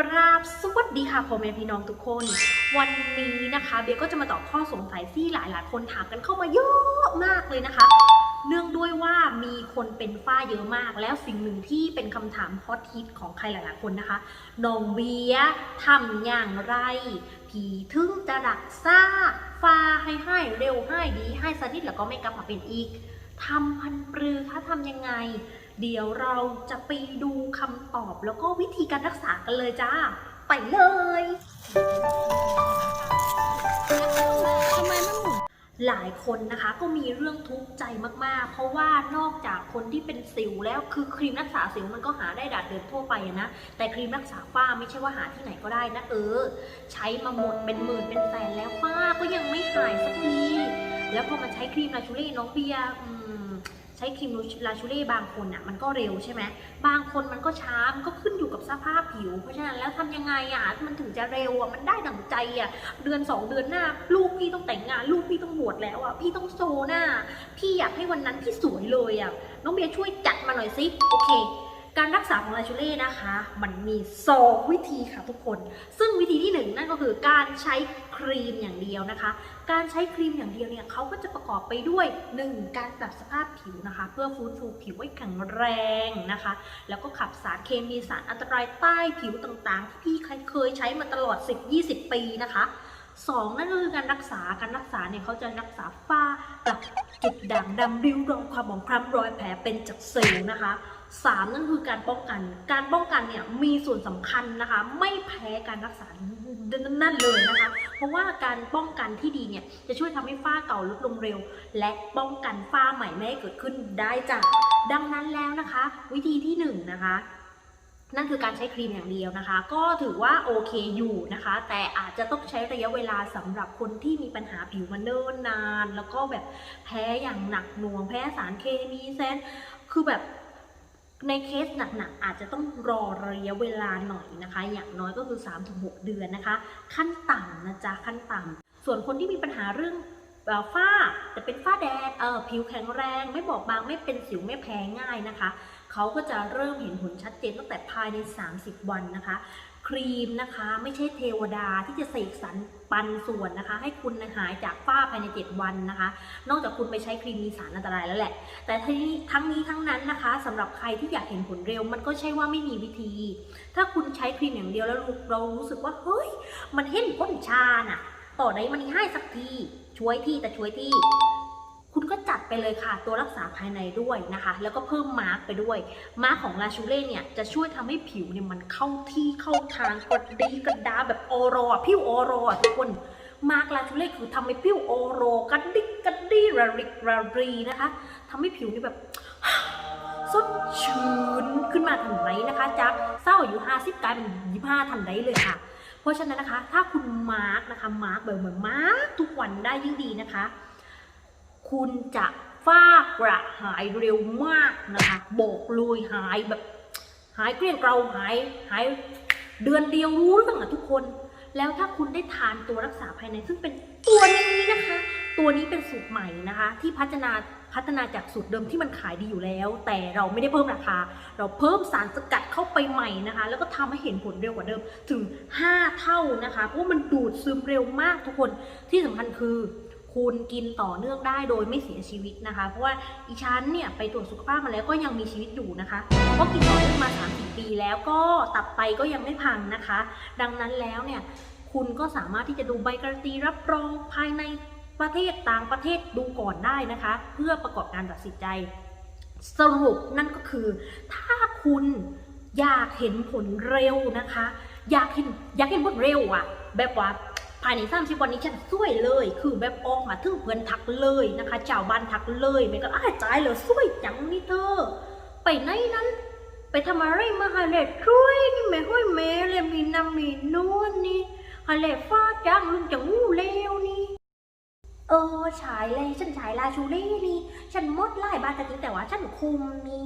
กราบสวัสดีค่ะพ่อแม่พี่น้องทุกคน วันนี้นะคะเบียก็จะมาตอบข้อสงสัยที่หลายๆคนถามกันเข้ามาเยอะมากเลยนะคะ เนื่องด้วยว่ามีคนเป็นฝ้าเยอะมาก แล้วสิ่งหนึ่งที่เป็นคำถามฮอตฮิตของใครหลายๆคนนะคะน้องเบียทำอย่างไร ผีถึงจะรักษาฝ้าให้ให้เร็วให้ดีให้สนิทแล้วก็ไม่กลับมาเป็นอีกทำพันปรือคะทำยังไง เดี๋ยวเราจะไปดูคำตอบแล้วก็วิธีการรักษากันเลยจ้า ไปเลยทำไมไม่หมุนหลายคนนะคะก็มีเรื่องทุกข์ใจมากๆ เพราะว่านอกจากคนที่เป็นสิวแล้วคือครีมรักษาสิวมันก็หาได้ดัดเดินทั่วไปนะแต่ครีมรักษาฝ้าไม่ใช่ว่าหาที่ไหนก็ได้นะเออ ใช้มาหมดเป็นหมื่นเป็นแสนแล้วฝ้าก็ยังไม่หายสักทีแล้วพอมาใช้ครีมลาชูเล่น้องเบียร์อืม ใช้ครีมลาชูเล่บางคนอะมันก็เร็วใช่ไหมบางคนมันก็ช้ามันก็ขึ้นอยู่กับสภาพผิว เพราะฉะนั้นแล้วทำยังไงอะมันถึงจะเร็วอะมันได้ดั่งใจอะเดือนสองเดือนหน้า ลูกพี่ต้องแต่งงาน ลูกพี่ต้องบวชแล้วอะพี่ต้องโซหน้า พี่อยากให้วันนั้นพี่สวยเลยอะน้องเบียร์ช่วยจัดมาหน่อยสิโอเค การรักษาของลาชูเล่นะคะ มันมีสองวิธีค่ะทุกคน ซึ่งวิธีที่หนึ่งนั่นก็คือการใช้ครีมอย่างเดียวนะคะ การใช้ครีมอย่างเดียวเนี่ยเขาก็จะประกอบไปด้วย 1. การปรับสภาพผิวนะคะ เพื่อฟื้นฟูผิวให้แข็งแรงนะคะ แล้วก็ขับสารเคมีสารอันตรายใต้ผิวต่างๆ ที่พี่เคยใช้มาตลอด 10-20 ปีนะคะสองนั่นก็คือการรักษาการรักษาเนี่ยเขาจะรักษาฝ้ากับ จุดด่างดำริ้วรอยความหมองคล้ำรอยแผลเป็นจากเซลล์นะคะสามนั่นคือการป้องกัน การป้องกันเนี่ยมีส่วนสำคัญนะคะ ไม่แพ้การรักษานั่นเลยนะคะ เพราะว่าการป้องกันที่ดีเนี่ยจะช่วยทำให้ฝ้าเก่าลดลงเร็ว และป้องกันฝ้าใหม่ไม่ให้เกิดขึ้นได้จ้ะดังนั้นแล้วนะคะ วิธีที่หนึ่งนะคะ นั่นคือการใช้ครีมอย่างเดียวนะคะ ก็ถือว่าโอเคอยู่นะคะ แต่อาจจะต้องใช้ระยะเวลาสำหรับคนที่มีปัญหาผิวมาเนิ่นนาน แล้วก็แบบแพ้อย่างหนักหน่วง แพ้สารเคมีแซนคือแบบในเคสหนักๆ อาจจะต้องรอระยะเวลาหน่อยนะคะ อย่างน้อยก็คือ 3-6 เดือนนะคะ ขั้นต่ำนะจ๊ะขั้นต่ำส่วนคนที่มีปัญหาเรื่องฝ้าแต่เป็นฝ้าแดงเออผิวแข็งแรง ไม่บอบบางไม่เป็นสิวไม่แพ้ง่ายนะคะ เขาก็จะเริ่มเห็นผลชัดเจนตั้งแต่ภายใน 30 วันนะคะ ครีมนะคะไม่ใช่เทวดาที่จะเสกสรรปันส่วนนะคะ ให้คุณหายจากฝ้าภายใน 7 วันนะคะ นอกจากคุณไปใช้ครีมมีสารอันตรายแล้วแหละ แต่ทั้งนี้ทั้งนี้ทั้งนั้นนะคะสำหรับใครที่อยากเห็นผลเร็ว มันก็ใช่ว่าไม่มีวิธี ถ้าคุณใช้ครีมอย่างเดียวแล้วเรารู้สึกว่าเฮ้ย มันเห็นพ้นชาน่ะ ต่อได้มันให้สักทีช่วยที่แต่ช่วยที่ คุณก็จัดไปเลยค่ะ ตัวรักษาภายในด้วยนะคะ แล้วก็เพิ่มมาร์กไปด้วย มาร์กของลาชูเล่เนี่ยจะช่วยทำให้ผิวเนี่ยมันเข้าที่เข้าทางกระดีกระดาแบบโอโรอะผิวโอโรอะทุกคนมาร์กลาชูเล่คือทำให้ผิวโอโรกระดิกกระดีระริกระรีนะคะทำให้ผิวนี่แบบสดชื่นขึ้นมาทันไหนนะคะจากเศร้าอายู่50กลายเป็น25ทันไดเลยค่ะ เพราะฉะนั้นนะคะ ถ้าคุณมาร์กนะคะมาร์กแบบเหมือนมาร์กทุกวันได้ยิ่งดีนะคะ คุณจะฝ้ากระหายเร็วมากนะคะโบกลุยหายแบบ หายเกลี้ยงเกลาหายหายเดือนเดียวรู้เรื่องอะทุกคน แล้วถ้าคุณได้ทานตัวรักษาภายใน ซึ่งเป็นตัวนี้นะคะ ตัวนี้เป็นสูตรใหม่นะคะ ที่พัฒนาพัฒนาจากสูตรเดิมที่มันขายดีอยู่แล้ว แต่เราไม่ได้เพิ่มราคา เราเพิ่มสารสกัดเข้าไปใหม่นะคะ แล้วก็ทำให้เห็นผลเร็วกว่าเดิมถึง 5 เท่านะคะเพราะมันดูดซึมเร็วมากทุกคนที่สำคัญคือ คุณกินต่อเนื่องได้โดยไม่เสียชีวิตนะคะ เพราะว่าอีฉันเนี่ยไปตรวจสุขภาพมาแล้วก็ยังมีชีวิตอยู่นะคะเพราะกินต่อเนื่องมา3 4ปีแล้วก็ตับไตก็ยังไม่พังนะคะ ดังนั้นแล้วเนี่ยคุณก็สามารถที่จะดูใบการันตีรับรองภายในประเทศต่างประเทศดูก่อนได้นะคะ เพื่อประกอบการตัดสินใจสรุปนั่นก็คือ ถ้าคุณอยากเห็นผลเร็วนะคะ อยากเห็นอยากเห็นผลเร็วอะแบบว่า ภายในสามสิบวันนี้ฉันสวยเลย คือแบบออกมาถึงเพื่อนทักเลยนะคะเจ้าบ้านทักเลยไม่ก็อ้ายจ่ายเลยสวยจังนี่เธอ ไปไหนนั้น ไปทำอะไรมาฮะเลยช่วยนี่ไม่ห้อยแม่เลยมีน้ำมีนวลนี่ฮะเลยฟ้าจังลุงจังงูเลวนี่เออฉายเลยฉันฉายลาชูเล่นี่ ฉันมดไล่บ้าทก็จริงแต่ว่าฉันคุมนี่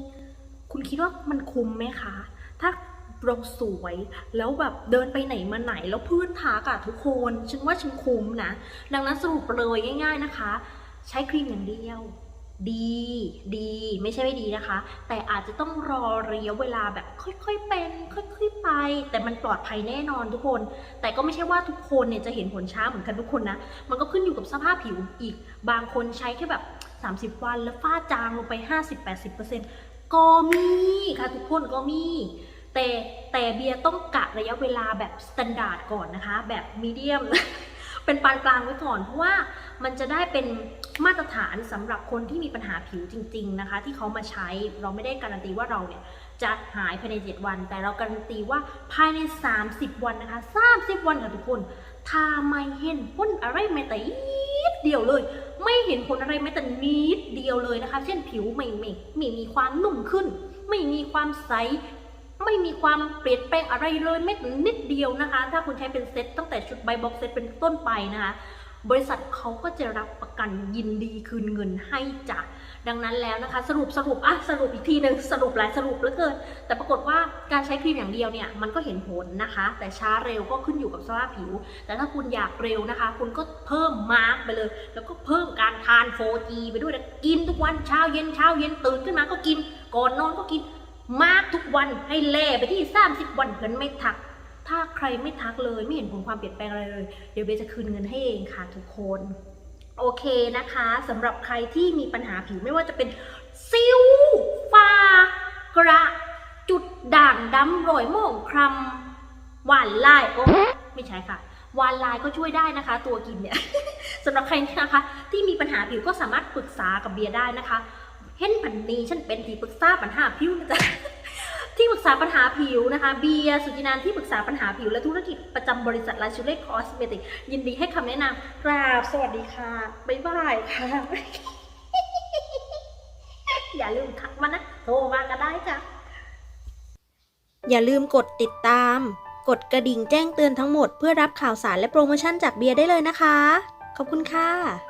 คุณคิดว่ามันคุมไหมคะ ถ้า เราสวย แล้วแบบเดินไปไหนมาไหนแล้วเพื่อนทักอะทุกคน ฉันว่าฉันคุมนะ ดังนั้นสรุปเลยง่าย ๆนะคะ ใช้ครีมอย่างเดียว ดี ดี ไม่ใช่ไม่ดีนะคะ แต่อาจจะต้องรอระยะเวลาแบบค่อยๆเป็น ค่อยๆไป แต่มันปลอดภัยแน่นอนทุกคน แต่ก็ไม่ใช่ว่าทุกคนเนี่ยจะเห็นผลช้าเหมือนกันทุกคนนะ มันก็ขึ้นอยู่กับสภาพผิวอีก บางคนใช้แค่แบบ 30 วันแล้วฝ้าจางลงไป 50-80%ก็มีค่ะทุกคนก็มี แต่แต่เบียร์ต้องกะระยะเวลาแบบสแตนดาร์ดก่อนนะคะ แบบมีเดียม เป็นปานกลางไว้ก่อน เพราะว่ามันจะได้เป็นมาตรฐานสำหรับคนที่มีปัญหาผิวจริง ๆนะคะ ที่เขามาใช้เราไม่ได้การันตีว่าเราเนี่ยจะหายภายใน 7 วัน แต่เราการันตีว่าภายใน 30 วันนะคะ 30 วันค่ะทุกคนถ้าไม่เห็นผลอะไรแม้แต่นิดเดียวเลย ไม่เห็นผลอะไรแม้แต่นิดเดียวเลยนะคะ เช่นผิวไม่ไม่ไม่มีความนุ่มขึ้น ไม่มีความใส ไม่มีความเปลี่ยนแปลงอะไรเลยแม้แต่นิดเดียวนะคะ ถ้าคุณใช้เป็นเซ็ตตั้งแต่ชุดใบบ็อกเซ็ตเป็นต้นไปนะคะบริษัทเขาก็จะรับประกันยินดีคืนเงินให้จ้ะดังนั้นแล้วนะคะ สรุปสรุปอะสรุปอีกทีหนึ่งสรุปหลายสรุปเหลือเกินแต่ปรากฏว่าการใช้ครีมอย่างเดียวเนี่ยมันก็เห็นผลนะคะ แต่ช้าเร็วก็ขึ้นอยู่กับสภาพผิว แต่ถ้าคุณอยากเร็วนะคะ คุณก็เพิ่มมาร์กไปเลย แล้วก็เพิ่มการทาน 4G ไปด้วยนะกินทุกวันเช้าเย็นเช้าเย็นตื่นขึ้นมาก็กิน ก่อนนอนก็กิน มาร์กทุกวันให้แล่ไปที่30วันเงินไม่ทัก ถ้าใครไม่ทักเลยไม่เห็นผลความเปลี่ยนแปลงอะไรเลย เดี๋ยวเบย์จะคืนเงินให้เองค่ะทุกคนโอเคนะคะสำหรับใครที่มีปัญหาผิวไม่ว่าจะเป็นสิวฝ้ากระจุดด่างดำรอยหมองคล้ำหวานลายโอ้ไม่ใช่ค่ะวานลายก็ช่วยได้นะคะ ตัวกินเนี่ยสำหรับใครนะคะ ที่มีปัญหาผิวก็สามารถปรึกษากับเบียร์ได้นะคะ เห็นผันนี้ฉันเป็นที่ปรึกษาปัญหาผิวนะจ๊ะที่ปรึกษาปัญหาผิวนะคะ เบียสุจินันที่ปรึกษาปัญหาผิวและธุรกิจประจำบริษัทลาชูเล่คอสเมติก ยินดีให้คำแนะนำกราบสวัสดีค่ะ บ๊ายบายค่ะ อย่าลืมทักมานะ โทรมาก็ได้จ้ะอย่าลืมกดติดตาม กดกระดิ่งแจ้งเตือนทั้งหมดเพื่อรับข่าวสารและโปรโมชั่นจากเบียร์ได้เลยนะคะ ขอบคุณค่ะ